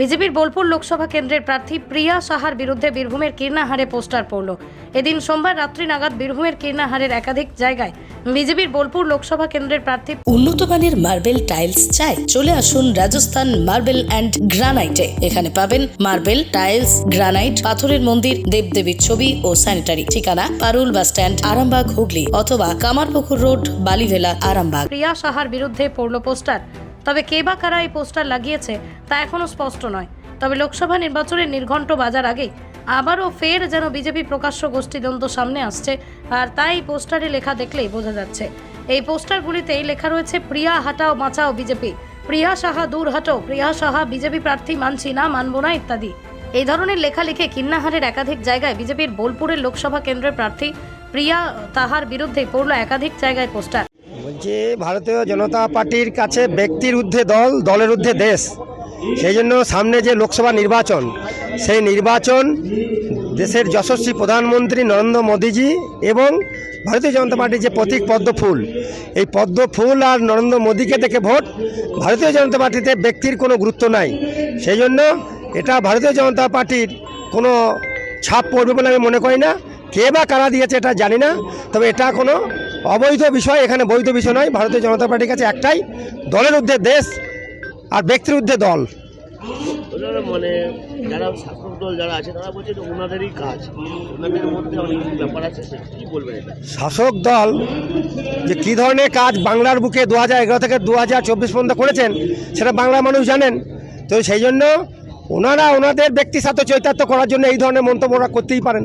বিজেপির বোলপুর লোকসভা কেন্দ্রের প্রার্থী প্রিয়া সাহার বিরুদ্ধে বীরভূমের কীর্ণাহারে পোস্টার পড়ল। এদিন সোমবার রাত্রি নাগাদ বীরভূমের কীর্ণাহারের একাধিক জায়গায় বিজেপির বোলপুর লোকসভা কেন্দ্রের প্রার্থী উন্নত মানের মার্বেল টাইলস চাই। চলে আসুন রাজস্থান মার্বেল অ্যান্ড গ্রানাইটে। এখানে পাবেন মার্বেল টাইলস গ্রানাইট পাথরের মন্দির দেবদেবীর ছবি ও স্যানিটারি। ঠিকানা পারুল বাস স্ট্যান্ড আরামবাগ হুগলি অথবা কামারপুকুর রোড বালিভেলা আরামবাগ। প্রিয়া সাহার বিরুদ্ধে পড়ল পোস্টার। তবে কে বা কারা এই পোস্টার লাগিয়েছে তা এখনও স্পষ্ট নয়। তবে লোকসভা নির্বাচনের নির্ঘণ্ট বাজার আগেই আবারও ফের যেন বিজেপি প্রকাশ্য গোষ্ঠীদ্বন্দ্ব সামনে আসছে, আর তাই পোস্টারে লেখা দেখলেই বোঝা যাচ্ছে। এই পোস্টারগুলিতেই লেখা রয়েছে, প্রিয়া হাটাও বাঁচাও বিজেপি। প্রিয়া সাহা দূর হাটো। প্রিয়া সাহা বিজেপি প্রার্থী মানছি না, মানবো না, ইত্যাদি। এই ধরনের লেখা লিখে কিন্নাহারের একাধিক জায়গায় বিজেপির বোলপুরের লোকসভা কেন্দ্রের প্রার্থী প্রিয়া তাহার বিরুদ্ধে পড়ল একাধিক জায়গায় পোস্টার। বলছি ভারতীয় জনতা পার্টির কাছে ব্যক্তির ঊর্ধ্বে দল, দলের ঊর্ধ্বে দেশ, সেই জন্য সামনে যে লোকসভা নির্বাচন, সেই নির্বাচন দেশের যশস্বী প্রধানমন্ত্রী নরেন্দ্র মোদীজি এবং ভারতীয় জনতা পার্টির যে প্রতীক পদ্ম ফুল, এই পদ্ম ফুল আর নরেন্দ্র মোদীকে দেখে ভোট, ভারতীয় জনতা পার্টিতে ব্যক্তির কোনো গুরুত্ব নাই। সেই জন্য এটা ভারতীয় জনতা পার্টির কোনো ছাপ পড়বে বলে আমি মনে করি না। কে বা কারা দিয়েছে এটা জানি না, তবে এটা কোনো অবৈধ বিষয় এখানে বৈধ বিষয় নয়। ভারতীয় জনতা পার্টির কাছে একটাই দলের ঊর্ধ্বে দেশ আর ব্যক্তির ঊর্ধ্বে দল। মানে যারা শাসক দল যারা আছে তারা বলছে ওনাদেরই কাজ। ওনাদের মধ্যে অনেক ব্যাপার আছে কি বলবেন শাসক দল যে কী ধরনের কাজ বাংলার বুকে দু হাজার এগারো থেকে দু হাজার চব্বিশ পর্যন্ত করেছেন সেটা বাংলার মানুষ জানেন। তো সেই জন্য ওনারা ওনাদের ব্যক্তি সাথে চৈতাত্য করার জন্য এই ধরনের মন্তব্য ওরা করতেই পারেন।